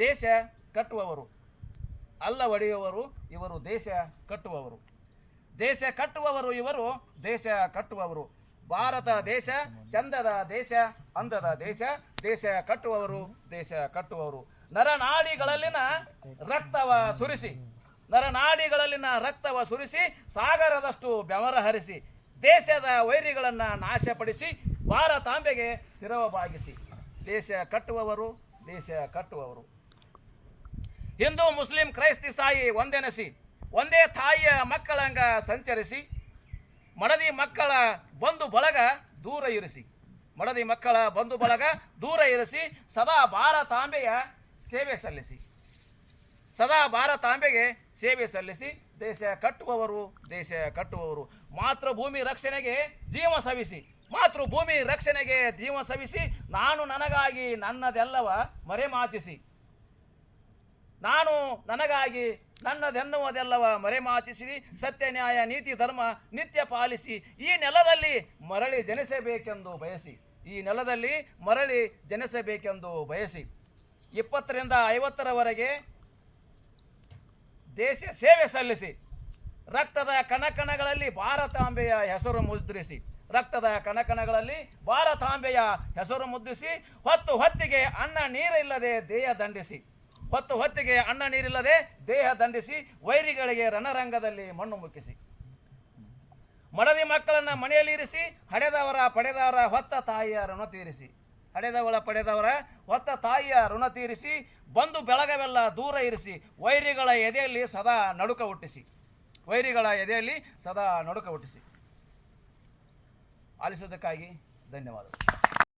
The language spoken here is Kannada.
ದೇಶ ಕಟ್ಟುವವರು. ಅಲ್ಲ ಒಡೆಯುವವರು ಇವರು ದೇಶ ಕಟ್ಟುವವರು. ದೇಶ ಕಟ್ಟುವವರು ಇವರು ದೇಶ ಕಟ್ಟುವವರು. ಭಾರತ ದೇಶ, ಚಂದದ ದೇಶ ಅಂದದ ದೇಶ ದೇಶ ಕಟ್ಟುವವರು ದೇಶ ಕಟ್ಟುವವರು. ನರನಾಡಿಗಳಲ್ಲಿನ ರಕ್ತವ ಸುರಿಸಿ, ನರನಾಡಿಗಳಲ್ಲಿನ ರಕ್ತವ ಸುರಿಸಿ, ಸಾಗರದಷ್ಟು ಬೆವರ ಹರಿಸಿ, ದೇಶದ ವೈರಿಗಳನ್ನು ನಾಶಪಡಿಸಿ, ಭಾರತಾಂಬೆಗೆ ಸಿರವ ಬಾಗಿಸಿ. ದೇಶ ಕಟ್ಟುವವರು ದೇಶ ಕಟ್ಟುವವರು. ಹಿಂದೂ ಮುಸ್ಲಿಂ ಕ್ರೈಸ್ತಿ ಸಾಯಿ ಒಂದೆನಸಿ, ಒಂದೇ ತಾಯಿಯ ಮಕ್ಕಳಂಗ ಸಂಚರಿಸಿ, ಮಡದಿ ಮಕ್ಕಳ ಬಂಧು ಬಳಗ ದೂರ ಇರಿಸಿ, ಮಡದಿ ಮಕ್ಕಳ ಬಂಧು ಬಳಗ ದೂರ ಇರಿಸಿ, ಸದಾ ಭಾರತಾಂಬೆಯ ಸೇವೆ ಸಲ್ಲಿಸಿ, ಸದಾ ಭಾರತಾಂಬೆಗೆ ಸೇವೆ ಸಲ್ಲಿಸಿ, ದೇಶ ಕಟ್ಟುವವರು ದೇಶ ಕಟ್ಟುವವರು. ಮಾತೃಭೂಮಿ ರಕ್ಷಣೆಗೆ ಜೀವ ಸವಿಸಿ, ಮಾತೃಭೂಮಿ ರಕ್ಷಣೆಗೆ ಜೀವ ಸವಿಸಿ, ನಾನು ನನಗಾಗಿ ನನ್ನದೆಲ್ಲವ ಮರೆಮಾಚಿಸಿ. ನಾನು ನನಗಾಗಿ ನನ್ನದೆನ್ನುವುದೆಲ್ಲವ ಮರೆಮಾಚಿಸಿ ಸತ್ಯ, ನ್ಯಾಯ, ನೀತಿ, ಧರ್ಮ ನಿತ್ಯ ಪಾಲಿಸಿ. ಈ ನೆಲದಲ್ಲಿ ಮರಳಿ ಜನಿಸಬೇಕೆಂದು ಬಯಸಿ. ಈ ನೆಲದಲ್ಲಿ ಮರಳಿ ಜನಿಸಬೇಕೆಂದು ಬಯಸಿ. ಇಪ್ಪತ್ತರಿಂದ ಐವತ್ತರವರೆಗೆ ದೇಶ ಸೇವೆ ಸಲ್ಲಿಸಿ. ರಕ್ತದ ಕಣಕಣಗಳಲ್ಲಿ ಭಾರತಾಂಬೆಯ ಹೆಸರು ಮುದ್ರಿಸಿ. ರಕ್ತದ ಕಣಕಣಗಳಲ್ಲಿ ಭಾರತಾಂಬೆಯ ಹೆಸರು ಮುದ್ರಿಸಿ. ಹೊತ್ತು ಹೊತ್ತಿಗೆ ಅನ್ನ ನೀರಿಲ್ಲದೆ ದೇಹ ದಂಡಿಸಿ. ಹೊತ್ತು ಹೊತ್ತಿಗೆ ಅನ್ನ ನೀರಿಲ್ಲದೆ ದೇಹ ದಂಡಿಸಿ ವೈರಿಗಳಿಗೆ ರಣರಂಗದಲ್ಲಿ ಮಣ್ಣು ಮುಕ್ಕಿಸಿ. ಮಡದಿ ಮಕ್ಕಳನ್ನ ಮನೆಯಲ್ಲಿ ಇರಿಸಿ ಹಡೆದವರ ಪಡೆದವರ ಹೊತ್ತ ತಾಯಿಯ ಋಣ ತೀರಿಸಿ. ಹಡೆದವಳ ಪಡೆದವರ ಹೊತ್ತ ತಾಯಿಯ ಋಣ ತೀರಿಸಿ, ಬಂದು ಬೆಳಗವೆಲ್ಲ ದೂರ ಇರಿಸಿ, ವೈರಿಗಳ ಎದೆಯಲ್ಲಿ ಸದಾ ನಡುಕ ಹುಟ್ಟಿಸಿ. ವೈರಿಗಳ ಎದೆಯಲ್ಲಿ ಸದಾ ನಡುಕ ಹುಟ್ಟಿಸಿ. ಆಲಿಸೋದಕ್ಕಾಗಿ ಧನ್ಯವಾದಗಳು.